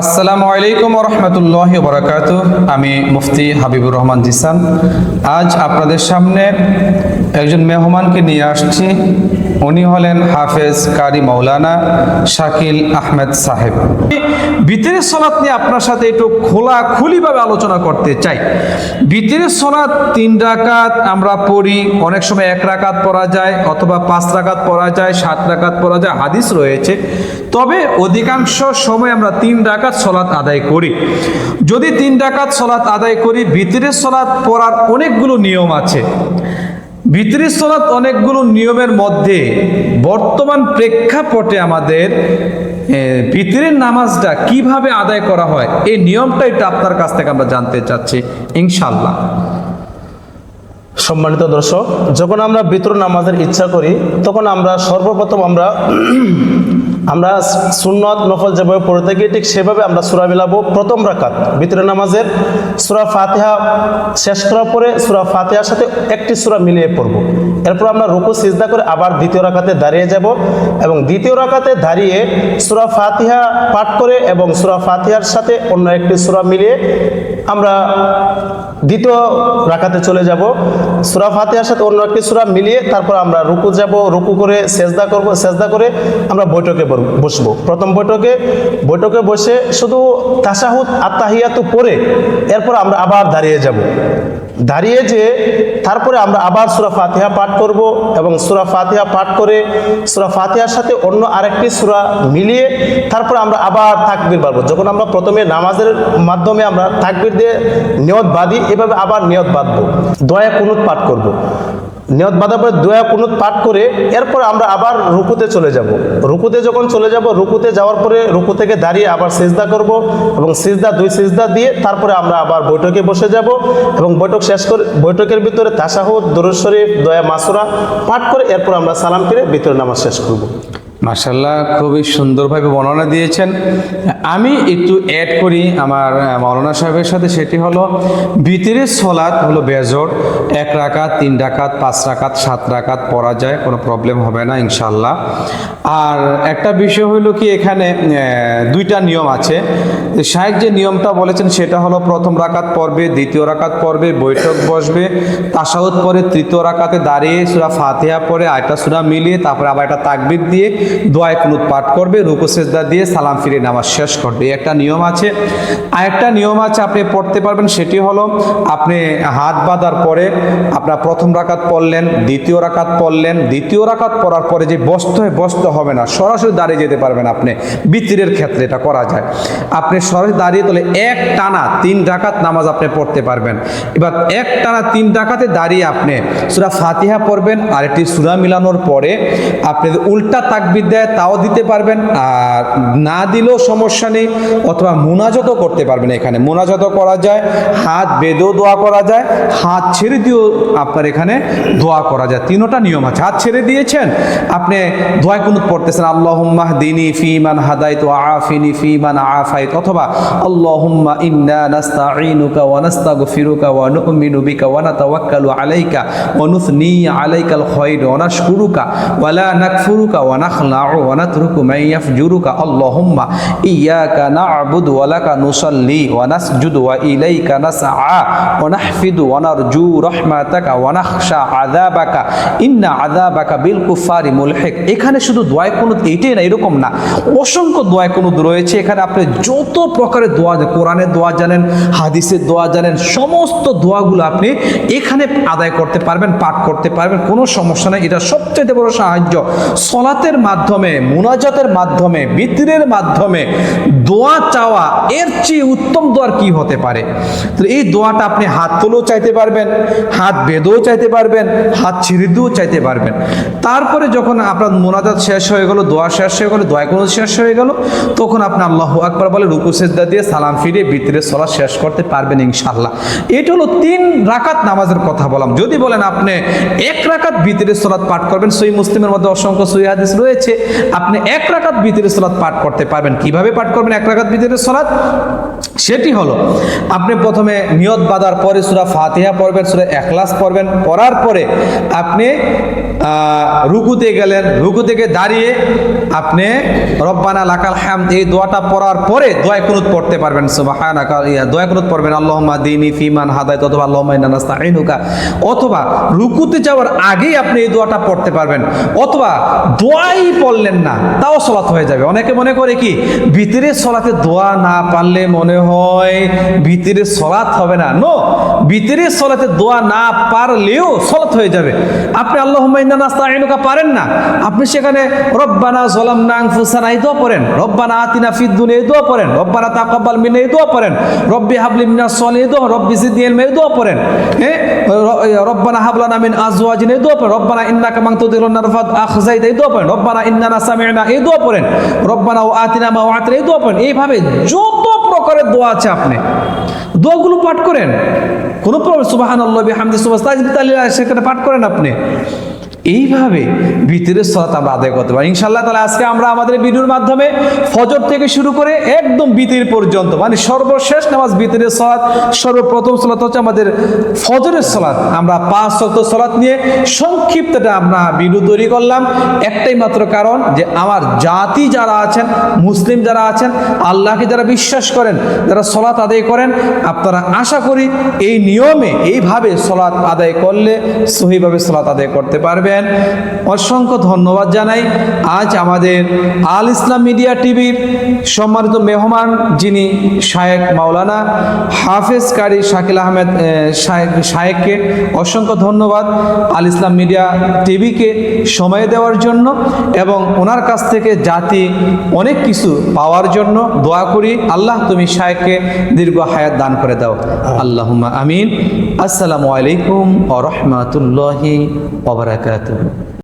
আসসালামু আলাইকুম রহমতুল্লাহ বরাকাত আমি মুফতি হাবিবুর রহমান জিসান। আজ আপনাদের সামনে একজন মেহমানকে নিয়ে আসছি। উনি হলেন হাফেজ কারি মৌলানা শাকিল আহমেদ সাহেব। ভিতরের সলাৎ নিয়ে আপনার সাথে একটু খোলা খুলিভাবে আলোচনা করতে চাই। ভিতরের সলাৎ তিন রাকাত আমরা পড়ি, অনেক সময় এক রাকাত পড়া যায় অথবা পাঁচ রাকাত পড়া যায়, সাত রাকাত পড়া যায়, হাদিস রয়েছে। তবে অধিকাংশ সময় আমরা তিন রাকাত সলাৎ আদায় করি। যদি তিন রাকাত সলাৎ আদায় করি ভিতরের সলাৎ পড়ার অনেকগুলো নিয়ম আছে। ভিতরি সলাৎ অনেকগুলো নিয়মের মধ্যে বর্তমান প্রেক্ষাপটে আমাদের ভিতরের নামাজটা কীভাবে আদায় করা হয়, এই নিয়মটা এটা আপনার কাছ থেকে আমরা জানতে চাচ্ছি ইনশাল্লাহ সম্মানিত দর্শক, যখন আমরা বিতর নামাজের ইচ্ছা করি, তখন আমরা সর্বপ্রথম আমরা আমরা সুন্নত নফল যেভাবে পড়ে থাকি, ঠিক সেভাবে আমরা সুরা মিলাবো প্রথম রাকাত বিতরে নামাজের সুরা ফাতিহা শেষ করার পরে সুরা ফাতিহার সাথে একটি সুরা মিলিয়ে পড়ব। এরপর আমরা রুকু, সিজদা করে আবার দ্বিতীয় রাকাতে দাঁড়িয়ে যাব এবং দ্বিতীয় রাকাতে দাঁড়িয়ে সুরা ফাতিহা পাঠ করে এবং সুরা ফাতিহার সাথে অন্য একটি সুরা মিলিয়ে আমরা দ্বিতীয় রাকাতে চলে যাব। সুরা ফাতিহার সাথে অন্য একটি সুরা মিলিয়ে তারপর আমরা রুকু যাব, রুকু করে সেজদা করব, সেজদা করে আমরা বৈঠকে বসবো। প্রথম বৈঠকে বৈঠকে বসে শুধু তাসাহুদ আত্মাহিয়াতু পরে এরপর আমরা আবার দাঁড়িয়ে যাব। দাঁড়িয়ে যে তারপরে আমরা আবার সুরা ফাতিহা পাঠ করব এবং সুরা ফাতিহা পাঠ করে সুরা ফাতিহার সাথে অন্য আরেকটি সুরা মিলিয়ে তারপরে আমরা আবার তাকবির পারব যখন আমরা প্রথমে নামাজের মাধ্যমে আমরা তাকবির দিয়ে নিয়ত বাঁধি, এভাবে আবার নিয়ত বাঁধবো। দয়া কুনুত পাঠ করব। নিয়ত বাঁধার পরে দয়া কুনুত পাঠ করে এরপর আমরা আবার রুকুতে চলে যাব। রুকুতে যখন চলে যাব, রুকুতে যাওয়ার পরে রুকু থেকে দাঁড়িয়ে আবার সিজদা করব এবং সিজদা, দুই সিজদা দিয়ে তারপরে আমরা আবার বৈঠকে বসে যাব এবং বৈঠক শেষ করে, বৈঠকের ভিতরে তাসাহুদ, দরুদ দয়া মাসুরা পাঠ করে এরপর আমরা সালাম ফিরে ভিতরে নামাজ শেষ করব। মাসাল্লাহ খুবই সুন্দরভাবে বর্ণনা দিয়েছেন। আমি একটু অ্যাড করি আমার মৌলানা সাহেবের সাথে, সেটি হলো ভিতরের সলাৎ হলো বেজর, এক রাকাত, তিন রাকাত, পাঁচ রাকাত, সাত রাকাত পড়া যায়, কোনো প্রবলেম হবে না ইনশাল্লাহ আর একটা বিষয় হলো কি, এখানে দুইটা নিয়ম আছে। সাহেব যে নিয়মটা বলেছেন, সেটা হলো, প্রথম রাকাত পড়বে, দ্বিতীয় রাকাত পড়বে, বৈঠক বসবে তাসাউদ পরে তৃতীয় রাকাতে দাঁড়িয়ে সুরা ফাতেহা পরে আয়টা সুরা মিলিয়ে, তারপরে আবার একটা তাকবিদ দিয়ে দোয়ায় কুনুত পাঠ করবে, রুকু সেজদা দিয়ে সালাম ফিরে নামাজ শেষ করবে। একটা নিয়ম আছে। আর একটা নিয়ম আছে, আপনি পড়তে পারবেন, সেটি হলো আপনি হাত বাঁধার পরে আপনার প্রথম রাকাত পড়লেন, দ্বিতীয় রাকাত পড়লেন, দ্বিতীয় রাকাত পড়ার পরে যে বসতে হয় বসতে হবে না, সরাসরি দাঁড়িয়ে যেতে পারবেন আপনি। বিতিরের ক্ষেত্রে এটা করা যায়। আপনি সরাসরি দাঁড়িয়ে, তাহলে এক টানা তিন ডাকাত নামাজ আপনি পড়তে পারবেন। এবার এক টানা তিন ডাকাতে দাঁড়িয়ে আপনি সুরা ফাতিহা পড়বেন আর একটি সুরা মিলানোর পরে আপনি উল্টা উল্টা তাকবির দেয় তাও দিতে পারবেন, আর না দিলেও সমস্যা নেই, অথবা মুনাজতও করতে পারবেন এখানে। মুনাজত করা যায়, হাত বেঁধেও দোয়া করা যায়, হাত ছেড়ে দিয়েও আপনার এখানে দোয়া করা যায়। তিনোটা নিয়ম আছে। হাত ছেড়ে দিয়েছেন, আপনি দোয়া কুনুত পড়তেছেন আল্লাহুম্মাহ দিনী ফিমান হাদাইত ওয়া আফিনি ফিমান আফাইত অথবা, আল্লাহুম্মা ইন্না নাস্তাঈনুকা ওয়া নাস্তাগফিরুকা ওয়া নু'মিনু বিকা ওয়া নাতাওয়াক্কালু আলাইকা ওয়া নুথনি আলাইকাল খায়র ওয়া নাশকুরুকা ওয়া লা নাকফুরুকা ওয়া এখানে শুধু দোয়া কুনুত এইটাই না, এরকম না। অসংখ্য দোয়া কুনুত রয়েছে। এখানে আপনি যত প্রকারের দোয়া কোরআনের দোয়া জানেন, হাদিসের দোয়া জানেন, সমস্ত দোয়াগুলো আপনি এখানে আদায় করতে পারবেন, পাঠ করতে পারবেন, কোনো সমস্যা নেই। এটা সবচেয়ে বড় সাহায্য। সলাতের মাধ্যমে, মুনাজাতের মাধ্যমে বিতরের মাধ্যমে দোয়া চাওয়া, এর চেয়ে উত্তম দোয়ার কি হতে পারে? তো এই দোয়াটা আপনি হাত তুলেও চাইতে পারবেন, হাত বেঁধেও চাইতে পারবেন, হাত ছিঁড়ে দিয়েও চাইতে পারবেন। তারপরে যখন আপনার মোনাজাত শেষ হয়ে গেল, দোয়া শেষ হয়ে গেল, দোয়া কোনো শেষ হয়ে গেল, তখন আপনি আল্লাহ আকবার বলে রুকু, সেজদা দিয়ে সালাম ফিরিয়ে ভিতরে সলা শেষ করতে পারবেন ইনশাল্লাহ এটা হলো তিন রাকাত নামাজের কথা বললাম। যদি বলেন আপনি এক রাকাত ভিতরে সলাৎ পাঠ করবেন সই মুসলিমের মধ্যে অসংখ্য সই হাদিস রয়েছে। আপনি এক রাকাত ভিতরে সলাৎ পাঠ করতে পারবেন। কীভাবে পাঠ করবেন এক রাকাত ভিতরে সলাৎ? সেটি হলো, আপনি প্রথমে নিয়ত বাঁধার পরে সুরা ফাতিহা পড়বেন, সুরা এখলাস পড়বেন, পড়ার পরে আপনি রুকুতে গেলেন রুকু থেকে দাঁড়িয়ে আপনি রব্বানা লাকাল হামদ, এই দোয়াটা পড়ার পরে দোয়া কুনুত পড়তে পারবেন ইয়া, দোয়া কুনুত পড়বেন, আল্লাহুম্মা দিনি ফিমান হাদায়াত অথবা আল্লাহুম্মা ইন্না নাস্তাঈনুকা, অথবা রুকুতে যাওয়ার আগেই আপনি এই দোয়াটা পড়তে পারবেন, অথবা দোয়াই পড়লেন না, তাও সলাত হয়ে যাবে। অনেকে মনে করে কি, ভিতরে সলাতে দোয়া না পারলে মনে হয় ভিতরে সলাত হবে না। নো, ভিতরে সলাতে দোয়া না পারলেও সলাত হয়ে যাবে। আপনি আল্লাহ ইন্না নাস্তাঈনুকা পারেন না। আপনি সেখানে রব্বানা যালামনা আনফুসানা, এই দোয়া পড়েন। রব্বানা আতিনা ফিদ দুনিয়া, এই দোয়া পড়েন। রব্বানা তাকাব্বাল মিন্না, এই দোয়া পড়েন। রব্বি হাবলি মিনাস সলিহিন, এই দোয়া রব্বি ইলমা এই দোয়া পড়েন। হ্যাঁ রব্বানা হাবলানা মিন আজওয়াজিনা, এই দোয়া পড়েন। রব্বানা ইন্নাকা মান তুদিলুন নারফাত আখজাইতা, এই দোয়া পড়েন। রব্বানা ইন্নানা সামি'না এই দোয়া পড়েন। রব্বানা ও আতিনা মা ও আতিনা এই দোয়া পড়েন। এইভাবে যত প্রকারের দোয়া আছে আপনি, দোয়াগুলো পাঠ করেন। কোনো প্রবলেম সুবহানাল্লাহ হামদি সুবাহ সেখানে পাঠ করেন আপনি। এইভাবে ভিতরের সলাত আমরা আদায় করতে পারি। ইনশাল্লাহ তাহলে আজকে আমরা আমাদের ভিডিওর মাধ্যমে ফজর থেকে শুরু করে একদম বিতির পর্যন্ত মানে সর্বশেষ নামাজ বিতিরের সলাৎ, সর্বপ্রথম সলাৎ হচ্ছে আমাদের ফজরের সলাৎ। আমরা পাঁচ শত সলাৎ নিয়ে সংক্ষিপ্তটা আমরা ভিডিও তৈরি করলাম। একটাই মাত্র কারণ যে আমার জাতি যারা আছেন, মুসলিম যারা আছেন, আল্লাহকে যারা বিশ্বাস করেন, যারা সলাৎ আদায় করেন, আপনারা আশা করি এই নিয়মে, এইভাবে সলাৎ আদায় করলে সহিভাবে সলাৎ আদায় করতে পারবেন অসংখ্য ধন্যবাদ জানাই। আজ আমাদের আল ইসলাম মিডিয়া টিভির সম্মানিত মেহমান যিনি শায়েক মাওলানা হাফেজ কারি শাকিল আহমেদ শায়েককে অসংখ্য ধন্যবাদ আল ইসলাম মিডিয়া টিভিকে সময় দেওয়ার জন্য এবং ওনার কাছ থেকে জাতি অনেক কিছু পাওয়ার জন্য দোয়া করি। আল্লাহ তুমি শায়েককে দীর্ঘ হায়াত দান করে দাও। আল্লাহুম্মা আমিন। আসসালামু আলাইকুম ওয়া রাহমাতুল্লাহি ওয়া 对。